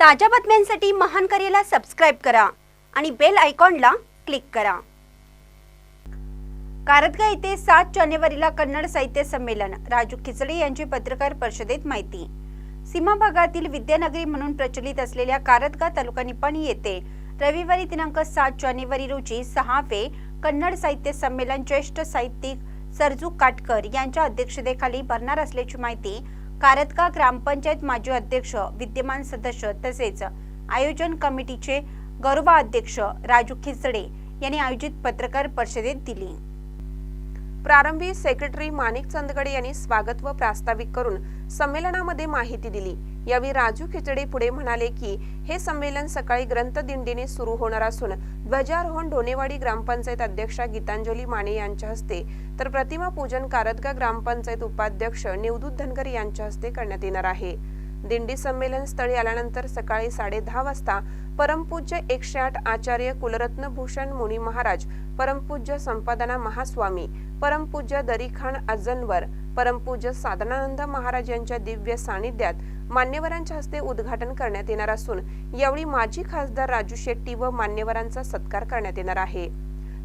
ताज्या बातम्यांसाठी महान करेला सबस्क्राईब करा आणि बेल आयकॉनला क्लिक करा. कारदगा येथे सात जानेवारीला कन्नड साहित्य संमेलन. राजू खिचडे यांची पत्रकार परिषदेत माहिती. सीमा भागातील विद्यानगरी म्हणून प्रचलित असलेल्या कारदगा तालुका निपाणी येथे रविवारी दिनांक सात जानेवारी रोजी सहावे कन्नड साहित्य संमेलन ज्येष्ठ साहित्यिक सरजू काटकर यांच्या अध्यक्षतेखाली भरणार असल्याची माहिती कारतका ग्रामपंचायत माजी अध्यक्ष विद्यमान सदस्य तसेच आयोजन कमिटीचे गौरवाध्यक्ष राजू खिचडे यांनी आयोजित पत्रकार परिषदेत दिली. प्रारंभी सेक्रेटरी माणिक चंदगडे यांनी स्वागत व प्रास्ताविक करून संमेलनामध्ये माहिती दिली. यावेळी राजू खिचडे पुढे म्हणाले की हे संमेलन सकाळी ग्रंथदिंडीने सुरू होणार असून ध्वजारोहण ढोणेवाडी ग्रामपंचायत अध्यक्षा गीतांजली माने यांच्या हस्ते तर प्रतिमा पूजन कारदगा ग्रामपंचायत उपाध्यक्ष निवदूत धनगर यांच्या हस्ते करण्यात येणार आहे. दिंडी संमेलन स्थळी आल्यानंतर सकाळी साडे दहा वाजता परमपूज्य एकशे आठ आचार्य कुलरत्न भूषण मुनी महाराज परमपूज्य संपादना महास्वामी परमपूज्य दरीखान अजनवर परमपूज्य साधनानंद महाराज यांच्या दिव्य सानिध्यात मान्यवरांच्या हस्ते उद्घाटन करण्यात येणार असून यावेळी माजी खासदार राजू शेट्टी व मान्यवरांचा सत्कार करण्यात येणार आहे.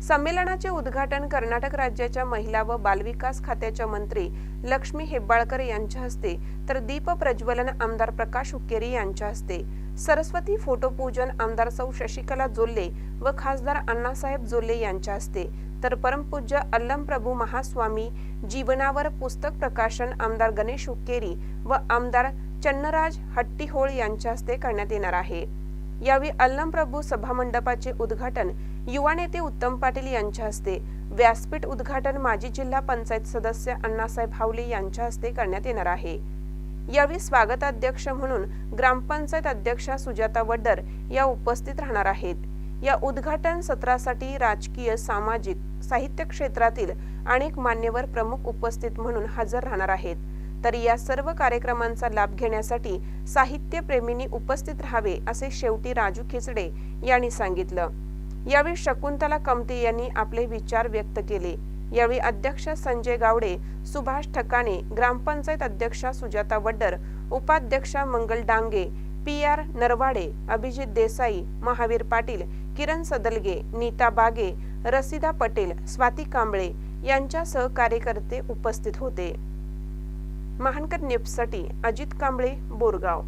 संमेलनाचे उद्घाटन कर्नाटक राज्याच्या महिला व बालविकास खात्याच्या मंत्री लक्ष्मी हेब्बाळकर यांच्या हस्ते तर दीप प्रज्वलन आमदार प्रकाश हुक्केरी यांच्या हस्ते सरस्वती फोटोपूजन आमदार सौ शशिकला जोल्ले व खासदार अण्णासाहेब जोल्ले यांच्या हस्ते तर परमपूज्य अल्लम प्रभू महास्वामी जीवनावर पुस्तक प्रकाशन आमदार गणेश हुक्केरी व आमदार चन्नराज हट्टीहोळ यांच्या हस्ते करण्यात येणार आहे. यावेळी अल्लमप्रभू सभामंडपाचे उद्घाटन युवा नेते उत्तम पाटील यांच्या हस्ते व्यासपीठ उद्घाटन माजी जिल्हा पंचायत सदस्य अण्णासाहेब हावले यांच्या हस्ते करण्यात येणार आहे. यावेळी स्वागताध्यक्ष म्हणून ग्रामपंचायत अध्यक्षा सुजाता वड्डर या उपस्थित राहणार आहेत. या उद्घाटन सत्रासाठी राजकीय सामाजिक साहित्य क्षेत्रातील अनेक मान्यवर प्रमुख उपस्थित म्हणून हजर राहणार आहेत. तर या सर्व कार्यक्रमांचा लाभ घेण्यासाठी साहित्यप्रेमींनी उपस्थित राहावे असे शेवटी राजू खिचडे यांनी सांगितलं. यावेळी शकुंतला कमते यांनी आपले विचार व्यक्त केले. यावेळी अध्यक्ष संजय गावडे सुभाष ठकाणे ग्रामपंचायत अध्यक्षा सुजाता वड्डर उपाध्यक्षा मंगल डांगे पी आर नरवाडे अभिजित देसाई महावीर पाटील किरण सदलगे नीता बागे रसिदा पटेल स्वाती कांबळे यांच्यासह कार्यकर्ते उपस्थित होते. महानकर न्यूजसाठी अजित कांबळे बोरगाव